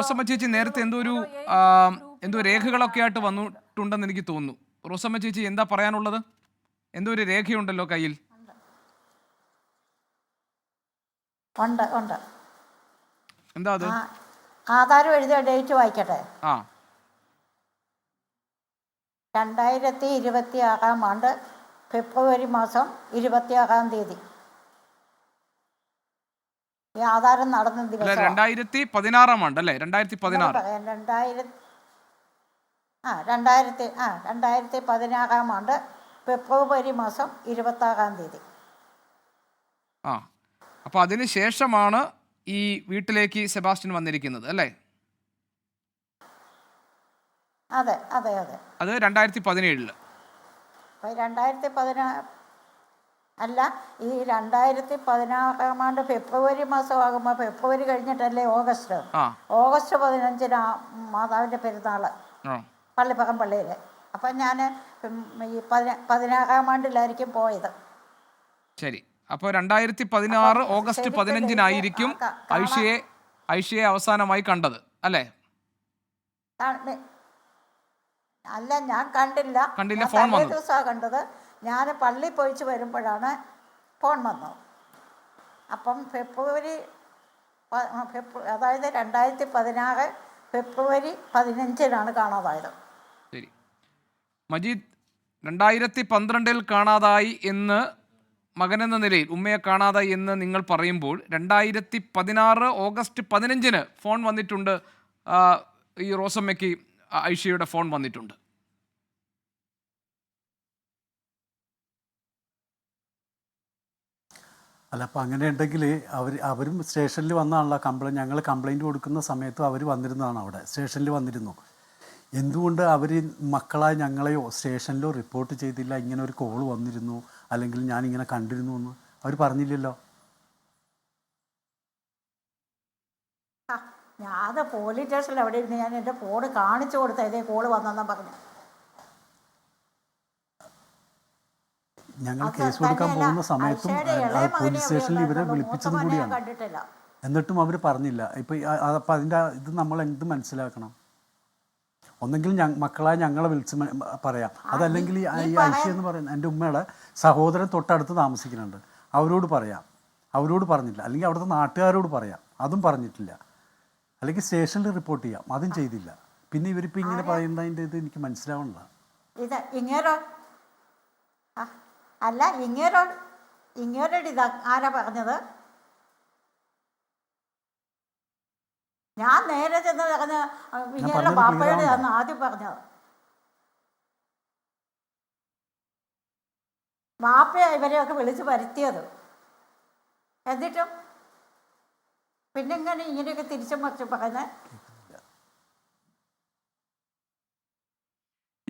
റോസമ്മ ചേച്ചി നേരത്തെ എന്തോ ഒരു എന്തോ രേഖകളൊക്കെ ആയിട്ട് വന്നിട്ടുണ്ടെന്ന് എനിക്ക് തോന്നുന്നു. റോസമ്മ ചേച്ചി എന്താ പറയാനുള്ളത്? എന്തോ ഒരു രേഖയുണ്ടല്ലോ കയ്യിൽ? ഉണ്ട് ഉണ്ട്. എന്താ അത്? ആധാരം എഴുതിയ ഡേറ്റ് വായിക്കട്ടെ? ആ. രണ്ടായിരത്തി ഇരുപത്തി ആറാം ആണ്ട് ഫെബ്രുവരി മാസം ഇരുപത്തി ആറാം തീയതി. ആധാരം നടന്ന അല്ല ദിവസം രണ്ടായിരത്തി പതിനാറാം ആണ്ട് അല്ലേ രണ്ടായിരത്തി പതിനാറ് പറയാം രണ്ടായിരത്തി ആ രണ്ടായിരത്തി ആ രണ്ടായിരത്തി പതിനാറാം ആണ്ട് ഫെബ്രുവരി മാസം ഇരുപത്താറാം തീയതി. ആ അപ്പൊ അതിന് ശേഷമാണ് ഈ വീട്ടിലേക്ക് സെബാസ്റ്റ്യൻ വന്നിരിക്കുന്നത് അല്ലേ? അതെ അതെ അതെ. അത് രണ്ടായിരത്തി പതിനേഴിൽ അപ്പോൾ രണ്ടായിരത്തി പതിനാ അല്ല ഈ രണ്ടായിരത്തി പതിനാറാം ആണ്ട് ഫെബ്രുവരി മാസമാകുമ്പോൾ ഫെബ്രുവരി കഴിഞ്ഞിട്ടല്ലേ ഓഗസ്റ്റ്? ഓഗസ്റ്റ് പതിനഞ്ചിന് ആ മാതാവിന്റെ പെരുന്നാൾ പള്ളിപ്പകം പള്ളിയിൽ അപ്പം ഞാൻ ഈ പതിന പതിനാറാം ആണ്ടിലായിരിക്കും പോയത്. ശരി. അപ്പോൾ രണ്ടായിരത്തി പതിനാറ് ഓഗസ്റ്റ് പതിനഞ്ചിനായിരിക്കും ഐഷയെ ഐഷയെ അവസാനമായി കണ്ടത് അല്ലേ? അല്ല ഞാൻ കണ്ടില്ല. കണ്ടില്ല, ഫോൺ വന്നു. കണ്ടത്. ഞാൻ പള്ളി പോയിച്ച് വരുമ്പോഴാണ് ഫോൺ വന്നത്. അപ്പം ഫെബ്രുവരി ഫെബ്രു അതായത് രണ്ടായിരത്തി പതിനാറ് ഫെബ്രുവരി പതിനഞ്ചിനാണ് കാണാതായത്. ശരി. മജീദ് രണ്ടായിരത്തി പന്ത്രണ്ടിൽ കാണാതായി എന്ന് മകനെന്ന നിലയിൽ ഉമ്മയെ കാണാതായി എന്ന് നിങ്ങൾ പറയുമ്പോൾ രണ്ടായിരത്തി പതിനാറ് ഓഗസ്റ്റ് പതിനഞ്ചിന് ഫോൺ വന്നിട്ടുണ്ട്. ഈ റോസമ്മയ്ക്ക് ഐഷയുടെ ഫോൺ വന്നിട്ടുണ്ട്. അല്ല അപ്പം അങ്ങനെ ഉണ്ടെങ്കിൽ അവർ അവരും സ്റ്റേഷനിൽ വന്നാണല്ലോ കംപ്ലൈന്റ് ഞങ്ങൾ കംപ്ലൈന്റ് കൊടുക്കുന്ന സമയത്തും അവർ വന്നിരുന്നതാണ് അവിടെ സ്റ്റേഷനിൽ വന്നിരുന്നു. എന്തുകൊണ്ട് അവർ മക്കളായ ഞങ്ങളെയോ സ്റ്റേഷനിലോ റിപ്പോർട്ട് ചെയ്തില്ല ഇങ്ങനെ ഒരു കോൾ വന്നിരുന്നു അല്ലെങ്കിൽ ഞാനിങ്ങനെ കണ്ടിരുന്നു എന്ന്? അവർ പറഞ്ഞില്ലല്ലോ. ഞാൻ പോലീസ് സ്റ്റേഷനിൽ അവിടെ ഇരുന്ന് ഞാൻ എന്റെ ഫോൺ കാണിച്ചു കൊടുത്ത ഇതേ കോൾ വന്നെന്നാ പറഞ്ഞു. ഞങ്ങൾ കേസ് കൊടുക്കാൻ പോകുന്ന സമയത്തും പോലീസ് സ്റ്റേഷനിൽ ഇവരെ വിളിപ്പിച്ചത് കൂടിയാണ്. എന്നിട്ടും അവർ പറഞ്ഞില്ല. ഇപ്പം അപ്പം അതിന്റെ ഇത് നമ്മൾ എന്ത് മനസ്സിലാക്കണം? ഒന്നെങ്കിൽ മക്കളായ ഞങ്ങളെ വിളിച്ച് പറയാം. അതല്ലെങ്കിൽ ഈ ഐഷ എന്ന് പറയുന്ന എന്റെ ഉമ്മയുടെ സഹോദരൻ തൊട്ടടുത്ത് താമസിക്കുന്നുണ്ട്. അവരോട് പറയാം. അവരോട് പറഞ്ഞില്ല. അല്ലെങ്കിൽ അവിടുത്തെ നാട്ടുകാരോട് പറയാം. അതും പറഞ്ഞിട്ടില്ല. അല്ലെങ്കിൽ സ്റ്റേഷനിൽ റിപ്പോർട്ട് ചെയ്യാം. അതും ചെയ്തില്ല. പിന്നെ ഇവരിപ്പോൾ ഇങ്ങനെ പറയുന്നതിന്റെ ഇത് എനിക്ക് മനസ്സിലാവണില്ല ഇത് ഇങ്ങേരോ? ആ, അല്ല ഇങ്ങേരോ ഇങ്ങേരോട് ഇതാ ആരാ പറഞ്ഞത്? ഞാൻ നേരെ ചെന്ന് പറഞ്ഞ ഇങ്ങേരുടെ പാപ്പയോട് ചെന്ന് ആദ്യം പറഞ്ഞത്. ബാപ്പയാ ഇവരെയൊക്കെ വിളിച്ച് വരുത്തിയത്. എന്നിട്ടും പിന്നെ ഇങ്ങനെ ഇങ്ങനെയൊക്കെ തിരിച്ചും മറിച്ചും പറയുന്നത്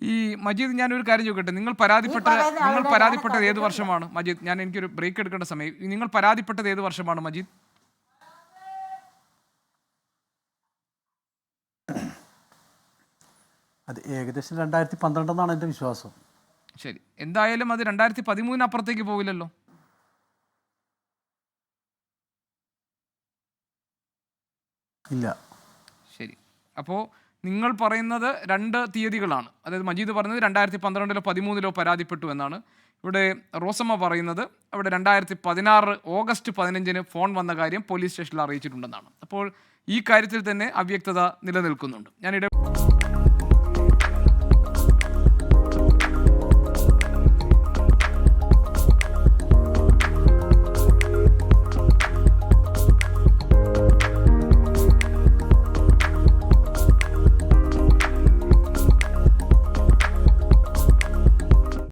ഈ മജീദ് ഞാനൊരു കാര്യം ചോദിക്കട്ടെ? നിങ്ങൾ പരാതിപ്പെട്ട നിങ്ങൾ പരാതിപ്പെട്ടത് ഏത് വർഷമാണ് മജീദ്? ഞാൻ എനിക്കൊരു ബ്രേക്ക് എടുക്കേണ്ട സമയം. നിങ്ങൾ പരാതിപ്പെട്ടത് ഏത് വർഷമാണ് മജീദ്? അത് ഏകദേശം രണ്ടായിരത്തി പന്ത്രണ്ടെന്നാണ് എന്റെ വിശ്വാസം. ശരി. എന്തായാലും അത് രണ്ടായിരത്തി പതിമൂന്നിന് അപ്പുറത്തേക്ക് പോവില്ലല്ലോ. ഇല്ല. ശരി. അപ്പോൾ നിങ്ങൾ പറയുന്നത് രണ്ട് തീയതികളാണ്. അതായത് മജീദ് പറയുന്നത് രണ്ടായിരത്തി പന്ത്രണ്ടിലോ പതിമൂന്നിലോ പരാതിപ്പെട്ടു എന്നാണ്. ഇവിടെ റോസമ്മ പറയുന്നത് അവിടെ രണ്ടായിരത്തി പതിനാറ് ഓഗസ്റ്റ് പതിനഞ്ചിന് ഫോൺ വന്ന കാര്യം പോലീസ് സ്റ്റേഷനിൽ അറിയിച്ചിട്ടുണ്ടെന്നാണ്. അപ്പോൾ ഈ കാര്യത്തിൽ തന്നെ അവ്യക്തത നിലനിൽക്കുന്നുണ്ട്. ഞാനിടെ